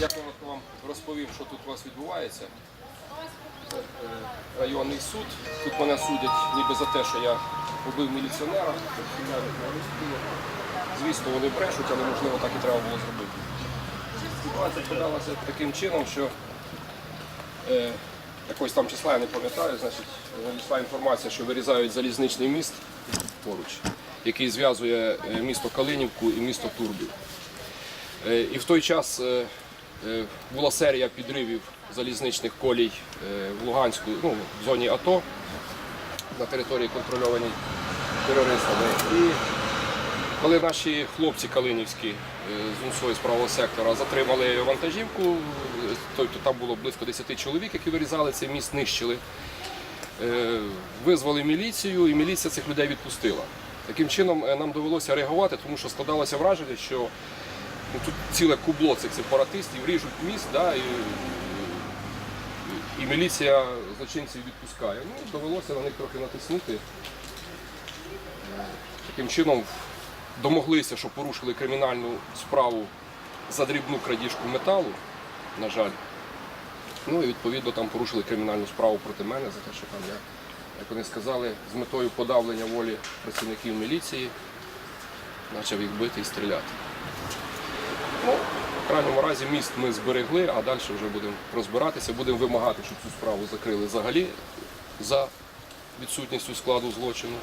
Я коротко вам розповім, що тут у вас відбувається. Е, Районний суд. Тут мене судять ніби за те, що я побив міліціонера. Звісно, вони брешуть, але можливо так і треба було зробити. Ситуація подалася таким чином, що е, якогось там числа я не пам'ятаю, значить, надійшла інформація, що вирізають залізничний міст поруч, який зв'язує е, місто Калинівку і місто Турбів. Е, І в той час е, була серія підривів залізничних колій е, в Луганську, ну, в зоні АТО на території контрольованій терористами. І коли наші хлопці калинівські е, з УНСО з правого сектора затримали вантажівку, е, тобто там було близько 10 чоловік, які вирізали цей міст, нищили. Е, Визвали міліцію, і міліція цих людей відпустила. Таким чином е, нам довелося реагувати, тому що складалося враження, що ну, тут ціле кубло цих сепаратистів ріжуть міст, да, і, і міліція злочинців відпускає. Ну, довелося на них трохи натиснути. Таким чином домоглися, що порушили кримінальну справу за дрібну крадіжку металу, на жаль. Ну і відповідно там порушили кримінальну справу проти мене за те, що там я, як вони сказали, з метою подавлення волі працівників міліції почав їх бити і стріляти. Крайньому разі міст ми зберегли, а далі вже будемо розбиратися, будемо вимагати, щоб цю справу закрили взагалі за відсутністю складу злочину.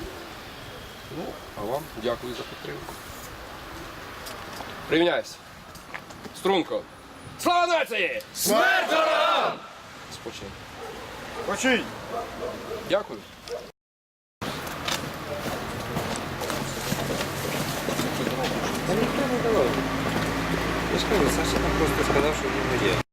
Ну, а вам дякую за підтримку. Прийняйся. Струнко. Слава нації! Смерть ворогам! Спочинь. Починь! Дякую. Кажу, Саша там просто сказав, що він є.